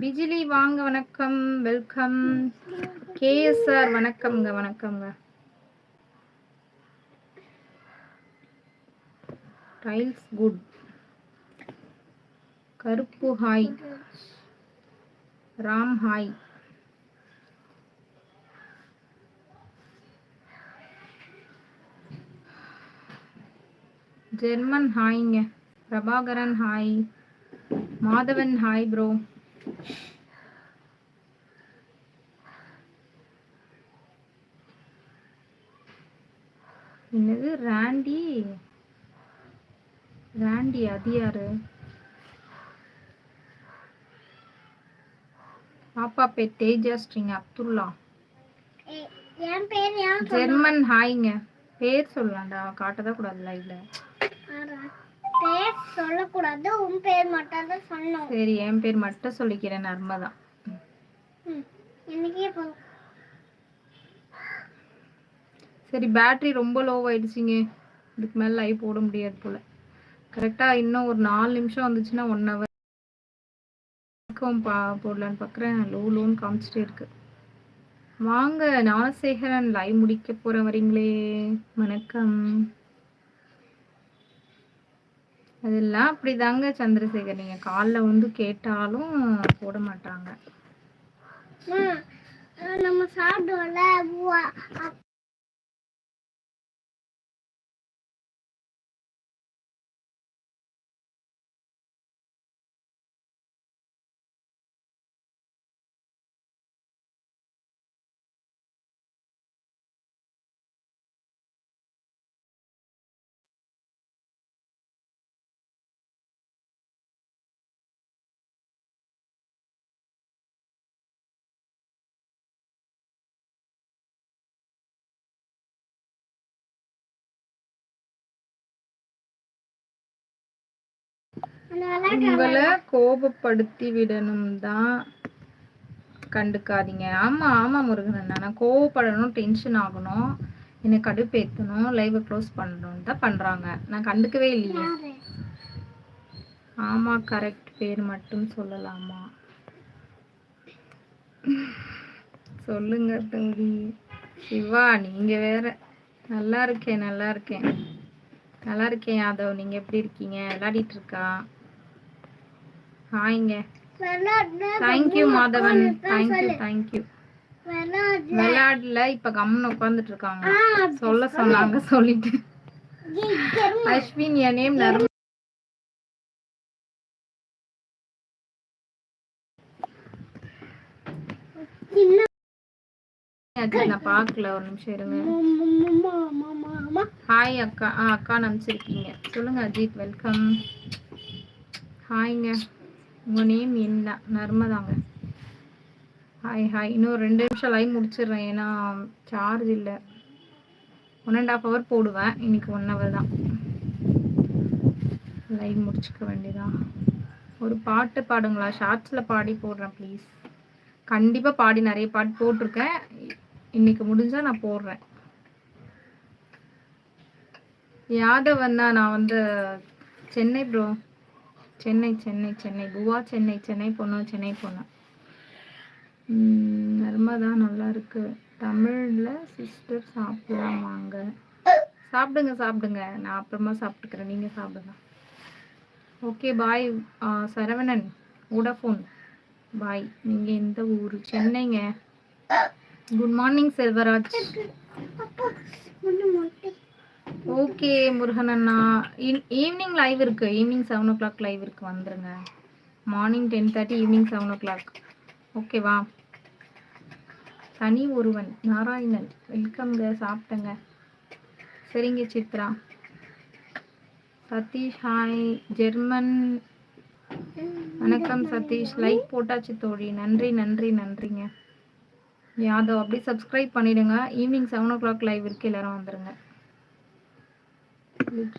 பிஜிலி வாங்க வணக்கம் welcome. KSR வணக்கம்ங்க வணக்கம்ங்க. Tiles good. Karuppu hi. Ram hi. German ஹாய்ங்க. Prabhakaran hi. Madhavan hi bro என்னது ராண்டி? ராண்டி அது யாரு? பாப்பா பேர் தேஜா ஸ்ரீங்க அப்துல்லா. என் பேர் ஜெர்மன் ஹாய்ங்க. பேர் சொல்லலாம்டா காட்டதான் கூடாது லைவ்ல? பேர் சொல்லக்கூடாது உன் பேர் மட்டும் தான் சொல்லணும். சரி என் பேர் மட்டும் சொல்லிக்கிறேன் நர்மதா. ம். எனக்கே சரி பேட்டரி ரொம்ப லோ ஆயிடுச்சுங்க. இதுக்கு மேலே லைவ் போட முடியாது போல. கரெக்டாக இன்னும் ஒரு நாலு நிமிஷம் வந்துச்சுன்னா ஒன் ஹவர் பா போடலான்னு பார்க்குறேன் லோ லோன்னு காமிச்சிட்டே இருக்கு. வாங்க ஞானசேகரன் லைவ் முடிக்க போற வரீங்களே வணக்கம். அதெல்லாம் அப்படிதாங்க சந்திரசேகர். நீங்க காலில் வந்து கேட்டாலும் போட மாட்டாங்க நம்ம சாப்பிடுவோம்ல உங்களை கோபப்படுத்தி விடணும் தான் கண்டுக்காதீங்க. ஆமா ஆமா முருகன் அண்ணா. நான் கோவப்படணும் டென்ஷன் ஆகணும். என்னை கடுப்பேற்றணும் லைவை க்ளோஸ் பண்ணணும் தான் பண்றாங்க. நான் கண்டுக்கவே இல்லையே? ஆமா கரெக்ட் பேர் மட்டும் சொல்லலாமா? சொல்லுங்க தம்பி. சிவா நீங்க வேற. நல்லா இருக்கேன் நல்லா இருக்கேன். நல்லா இருக்கேன் யாதவ். நீங்க எப்படி இருக்கீங்க? விளையாடிட்டு இருக்கா? ஹாய்ங்க. Thank you Madhavan. Thank you thank you விளையாடல இப்ப கம்முன்னு உட்கார்ந்துட்டு இருக்காங்க. சொல்ல சொன்னாங்க சொல்லிட்டு. அஸ்வின் என் நேம் நர்ம நான் பார்க்கல. ஒரு நிமிஷம் இருங்க. ஹாய் அக்கா. ஆ அக்கா அனுப்பிச்சிருக்கீங்க. சொல்லுங்க அஜித். வெல்கம் ஹாய்ங்க உங்க நேம் என்ன? நர்மதாங்க. ஹாய் ஹாய் இன்னும் ரெண்டு நிமிஷம் லைவ் முடிச்சிடுறேன். ஏன்னா சார்ஜ் இல்லை. ஒன் அண்ட் ஹாஃப் ஹவர் போடுவேன். இன்னைக்கு ஒன் ஹவர் தான். லைவ் முடிச்சுக்க வேண்டியதான் ஒரு பாட்டு பாடுங்களா? ஷார்ட்ஸில் பாடி போடுறேன் ப்ளீஸ் கண்டிப்பாக பாடி. நிறைய பாட்டு போட்டிருக்கேன். இன்னைக்கு முடிஞ்சால் நான் போடுறேன். யாதவ் அண்ணா நான் வந்து சென்னை ப்ரோ சென்னை சென்னை சென்னை. புவா சென்னை சென்னை போனோம் சென்னை போனோம் நர்மதா நல்லா இருக்கு. தமிழ்ல சிஸ்டர் சாப்பிடலாமாங்க சாப்பிடுங்க சாப்பிடுங்க. நான் அப்புறமா சாப்பிட்டுக்கிறேன். நீங்க சாப்பிடுங்க. Okay bye Saravanan. Vodafone bye நீங்க எந்த ஊர்? சென்னைங்க. Good morning Selvaraj. Okay Murugan அண்ணா. ஈவினிங் லைவ் இருக்கு. Evening seven o'clock live இருக்கு. வந்துருங்க. Morning ten thirty evening seven o'clock ஓகேவா தனி ஒருவன் நாராயணன். வெல்கம்ங்க சாப்பிட்டேங்க. சரிங்க சித்ரா. Satish hi German. வணக்கம் சதீஷ். லைக் போட்டாச்சு தோழி. நன்றி நன்றி நன்றிங்க. யாதவ் அப்படியே சப்ஸ்கிரைப் பண்ணிடுங்க. Evening seven o'clock live இருக்கு. எல்லாரும் வந்துருங்க